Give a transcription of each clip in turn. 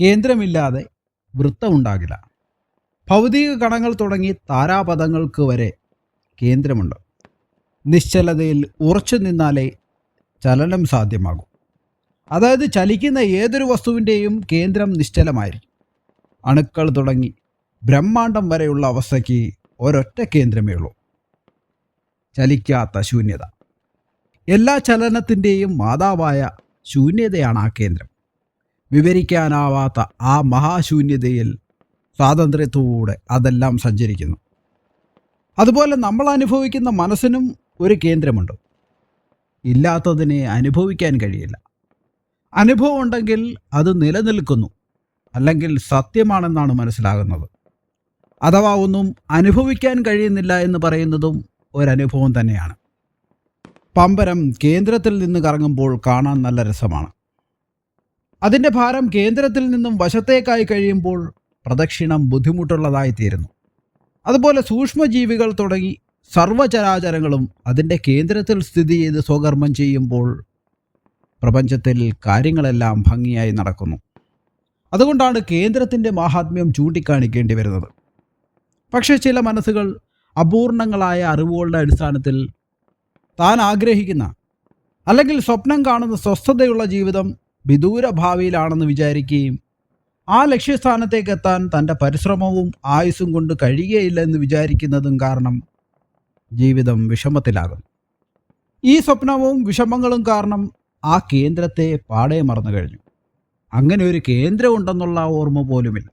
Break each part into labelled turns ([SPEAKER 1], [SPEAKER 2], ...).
[SPEAKER 1] കേന്ദ്രമില്ലാതെ വൃത്തമുണ്ടാകില്ല. ഭൗതിക കണങ്ങൾ തുടങ്ങി താരാപഥങ്ങൾക്ക് വരെ കേന്ദ്രമുണ്ട്. നിശ്ചലതയിൽ ഉറച്ചു നിന്നാലേ ചലനം സാധ്യമാകും. അതായത് ചലിക്കുന്ന ഏതൊരു വസ്തുവിന്റെയും കേന്ദ്രം നിശ്ചലമായിരിക്കും. അണുക്കൾ തുടങ്ങി ബ്രഹ്മാണ്ടം വരെയുള്ള അവസ്ഥയ്ക്ക് ഒരൊറ്റ കേന്ദ്രമേ ഉള്ളൂ. ചലിക്കാത്ത ശൂന്യത. എല്ലാ ചലനത്തിന്റെയും മാതാവായ ശൂന്യതയാണ് ആ കേന്ദ്രം. വിവരിക്കാനാവാത്ത ആ മഹാശൂന്യതയിൽ സ്വാതന്ത്ര്യത്തോടെ അതെല്ലാം സഞ്ചരിക്കുന്നു. അതുപോലെ നമ്മൾ അനുഭവിക്കുന്ന മനസ്സിനും ഒരു കേന്ദ്രമുണ്ട്. ഇല്ലാത്തതിനെ അനുഭവിക്കാൻ കഴിയില്ല. അനുഭവം ഉണ്ടെങ്കിൽ അത് നിലനിൽക്കുന്നു. അല്ലെങ്കിൽ സത്യമാണെന്നാണ് മനസ്സിലാകുന്നത്. അഥവാ ഒന്നും അനുഭവിക്കാൻ കഴിയുന്നില്ല എന്ന് പറയുന്നതും ഒരനുഭവം തന്നെയാണ്. പമ്പരം കേന്ദ്രത്തിൽ നിന്ന് കറങ്ങുമ്പോൾ കാണാൻ നല്ല രസമാണ്. അതിന്റെ ഭാരം കേന്ദ്രത്തിൽ നിന്നും വശത്തേക്കായി കഴിയുമ്പോൾ പ്രദക്ഷിണം ബുദ്ധിമുട്ടുള്ളതായി തീരുന്നു അതുപോലെ സൂക്ഷ്മജീവികൾ തുടങ്ങി സർവചരാചരങ്ങളും അതിന്റെ കേന്ദ്രത്തിൽ സ്ഥിതി ചെയ്ത് സ്വകർമ്മം ചെയ്യുമ്പോൾ പ്രപഞ്ചത്തിൽ കാര്യങ്ങളെല്ലാം ഭംഗിയായി നടക്കുന്നു. അതുകൊണ്ടാണ് കേന്ദ്രത്തിന്റെ മാഹാത്മ്യം ചൂണ്ടിക്കാണിക്കേണ്ടി വരുന്നത്. പക്ഷേ ചില മനസ്സുകൾ അപൂർണങ്ങളായ അറിവുകളുടെ അടിസ്ഥാനത്തിൽ താൻ ആഗ്രഹിക്കുന്ന അല്ലെങ്കിൽ സ്വപ്നം കാണുന്ന സ്വസ്ഥതയുള്ള ജീവിതം വിദൂര ഭാവിയിലാണെന്ന് വിചാരിക്കുകയും ആ ലക്ഷ്യസ്ഥാനത്തേക്ക് എത്താൻ തന്റെ പരിശ്രമവും ആയുസ്സും കൊണ്ട് കഴിയുകയില്ല എന്ന് വിചാരിക്കുന്നതും കാരണം ജീവിതം വിഷമത്തിലാകും. ഈ സ്വപ്നവും വിഷമങ്ങളും കാരണം ആ കേന്ദ്രത്തെ പാടെ മറന്നു കഴിഞ്ഞു. അങ്ങനെ ഒരു കേന്ദ്രം ഉണ്ടെന്നുള്ള ഓർമ്മ പോലുമില്ല.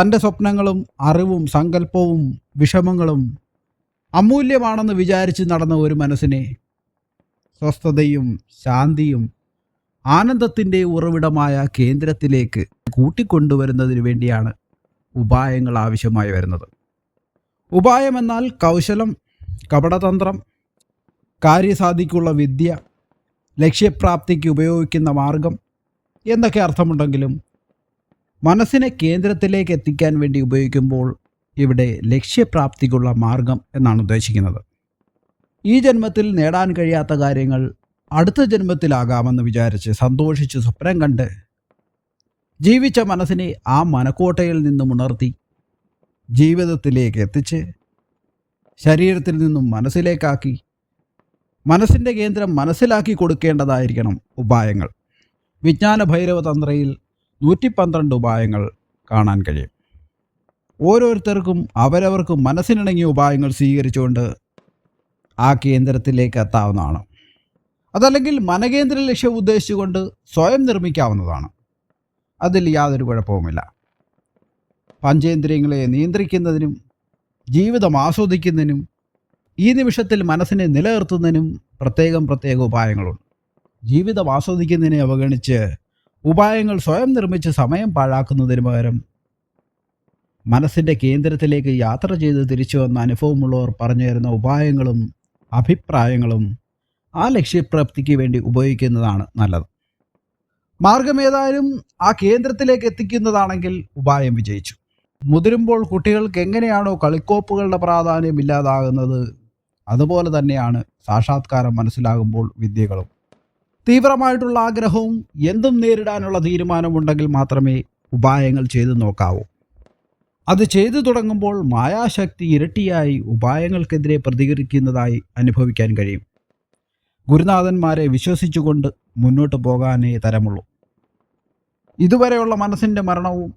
[SPEAKER 1] തന്റെ സ്വപ്നങ്ങളും അറിവും സങ്കല്പവും വിഷമങ്ങളും അമൂല്യമാണെന്ന് വിചാരിച്ച് നടന്ന ഒരു മനസ്സിനെ സ്വസ്ഥതയും ശാന്തിയും ആനന്ദത്തിന്റെ ഉറവിടമായ കേന്ദ്രത്തിലേക്ക് കൂട്ടിക്കൊണ്ടുവരുന്നതിന് വേണ്ടിയാണ് ഉപായങ്ങൾ ആവശ്യമായി വരുന്നത്. ഉപായം എന്നാൽ കൗശലം കപടതന്ത്രം കാര്യസാധിക്കുള്ള വിദ്യ ലക്ഷ്യപ്രാപ്തിക്ക് ഉപയോഗിക്കുന്ന മാർഗം എന്നൊക്കെ അർത്ഥമുണ്ടെങ്കിലും മനസ്സിനെ കേന്ദ്രത്തിലേക്ക് എത്തിക്കാൻ വേണ്ടി ഉപയോഗിക്കുമ്പോൾ ഇവിടെ ലക്ഷ്യപ്രാപ്തിക്കുള്ള മാർഗം എന്നാണ് ഉദ്ദേശിക്കുന്നത്. ഈ ജന്മത്തിൽ നേടാൻ കഴിയാത്ത കാര്യങ്ങൾ അടുത്ത ജന്മത്തിലാകാമെന്ന് വിചാരിച്ച് സന്തോഷിച്ച് സ്വപ്നം കണ്ട് ജീവിച്ച മനസ്സിനെ ആ മനക്കോട്ടയിൽ നിന്നും ഉണർത്തി ജീവിതത്തിലേക്ക് എത്തിച്ച് ശരീരത്തിൽ നിന്നും മനസ്സിലേക്കാക്കി മനസ്സിന്റെ കേന്ദ്രം മനസ്സിലാക്കി കൊടുക്കേണ്ടതായിരിക്കണം ഉപായങ്ങൾ. വിജ്ഞാന ഭൈരവ തന്ത്രയിൽ നൂറ്റി പന്ത്രണ്ട് ഉപായങ്ങൾ കാണാൻ കഴിയും. ഓരോരുത്തർക്കും അവരവർക്കും മനസ്സിനിണങ്ങിയ ഉപായങ്ങൾ സ്വീകരിച്ചുകൊണ്ട് ആ കേന്ദ്രത്തിലേക്ക് എത്താവുന്നതാണ്. അതല്ലെങ്കിൽ മനകേന്ദ്ര ലക്ഷ്യം ഉദ്ദേശിച്ചുകൊണ്ട് സ്വയം നിർമ്മിക്കാവുന്നതാണ്. അതിൽ യാതൊരു കുഴപ്പവുമില്ല. പഞ്ചേന്ദ്രിയങ്ങളെ നിയന്ത്രിക്കുന്നതിനും ജീവിതം ആസ്വദിക്കുന്നതിനും ഈ നിമിഷത്തിൽ മനസ്സിനെ നിലനിർത്തുന്നതിനും പ്രത്യേകം പ്രത്യേക ഉപായങ്ങളുണ്ട്. ജീവിതം ആസ്വദിക്കുന്നതിനെ അവഗണിച്ച് ഉപായങ്ങൾ സ്വയം നിർമ്മിച്ച് സമയം പാഴാക്കുന്നതിന് പകരം മനസ്സിന്റെ കേന്ദ്രത്തിലേക്ക് യാത്ര ചെയ്ത് തിരിച്ചു വന്ന അനുഭവമുള്ളവർ പറഞ്ഞു തരുന്ന ഉപായങ്ങളും അഭിപ്രായങ്ങളും ആ ലക്ഷ്യപ്രാപ്തിക്ക് വേണ്ടി ഉപയോഗിക്കുന്നതാണ് നല്ലത്. മാർഗമേതായാലും ആ കേന്ദ്രത്തിലേക്ക് എത്തിക്കുന്നതാണെങ്കിൽ ഉപായം വിജയിച്ചു. മുതിരുമ്പോൾ കുട്ടികൾക്ക് എങ്ങനെയാണോ കളിക്കോപ്പുകളുടെ പ്രാധാന്യം ഇല്ലാതാകുന്നത് അതുപോലെ തന്നെയാണ് സാക്ഷാത്കാരം മനസ്സിലാകുമ്പോൾ വിദ്യകളും. തീവ്രമായിട്ടുള്ള ആഗ്രഹവും എന്തും നേരിടാനുള്ള തീരുമാനമുണ്ടെങ്കിൽ മാത്രമേ ഉപായങ്ങൾ ചെയ്തു നോക്കാവൂ. അത് ചെയ്തു തുടങ്ങുമ്പോൾ മായാശക്തി ഇരട്ടിയായി ഉപായങ്ങൾക്കെതിരെ പ്രതികരിക്കുന്നതായി അനുഭവിക്കാൻ കഴിയും. ഗുരുനാഥന്മാരെ വിശ്വസിച്ചുകൊണ്ട് മുന്നോട്ട് പോകാനേ തരമുള്ളൂ. ഇതുവരെയുള്ള മനസ്സിന്റെ മരണവും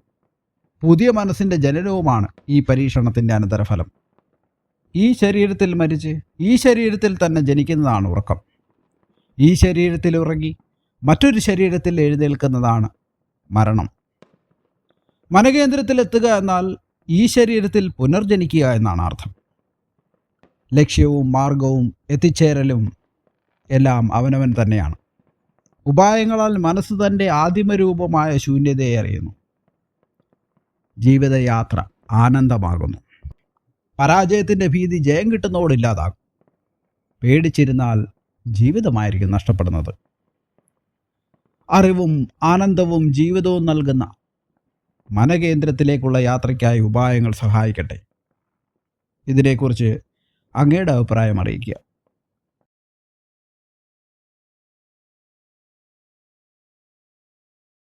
[SPEAKER 1] പുതിയ മനസ്സിന്റെ ജനനവുമാണ് ഈ പരീക്ഷണത്തിന്റെ അനന്തരഫലം. ഈ ശരീരത്തിൽ മരിച്ച് ഈ ശരീരത്തിൽ തന്നെ ജനിക്കുന്നതാണ് ഉറക്കം. ഈ ശരീരത്തിൽ ഉറങ്ങി മറ്റൊരു ശരീരത്തിൽ എഴുന്നേൽക്കുന്നതാണ് മരണം. മനകേന്ദ്രത്തിൽ എത്തുക എന്നാൽ ഈ ശരീരത്തിൽ പുനർജനിക്കുക എന്നാണ് അർത്ഥം. ലക്ഷ്യവും മാർഗവും എത്തിച്ചേരലും എല്ലാം അവനവൻ തന്നെയാണ്. ഉപായങ്ങളാൽ മനസ്സ് തന്റെ ആദിമരൂപമായ ശൂന്യതയെ അറിയുന്നു. ജീവിതയാത്ര ആനന്ദമാകുന്നു. പരാജയത്തിന്റെ ഭീതി ജയം കിട്ടുന്നതോടില്ലാതാകും പേടിച്ചിരുന്നാൽ ജീവിതമായിരിക്കും നഷ്ടപ്പെടുന്നത്. അറിവും ആനന്ദവും ജീവിതവും നൽകുന്ന മനകേന്ദ്രത്തിലേക്കുള്ള യാത്രയ്ക്കായി ഉപായങ്ങൾ സഹായിക്കട്ടെ. ഇതിനെക്കുറിച്ച് അങ്ങയുടെ അഭിപ്രായം അറിയിക്കുക.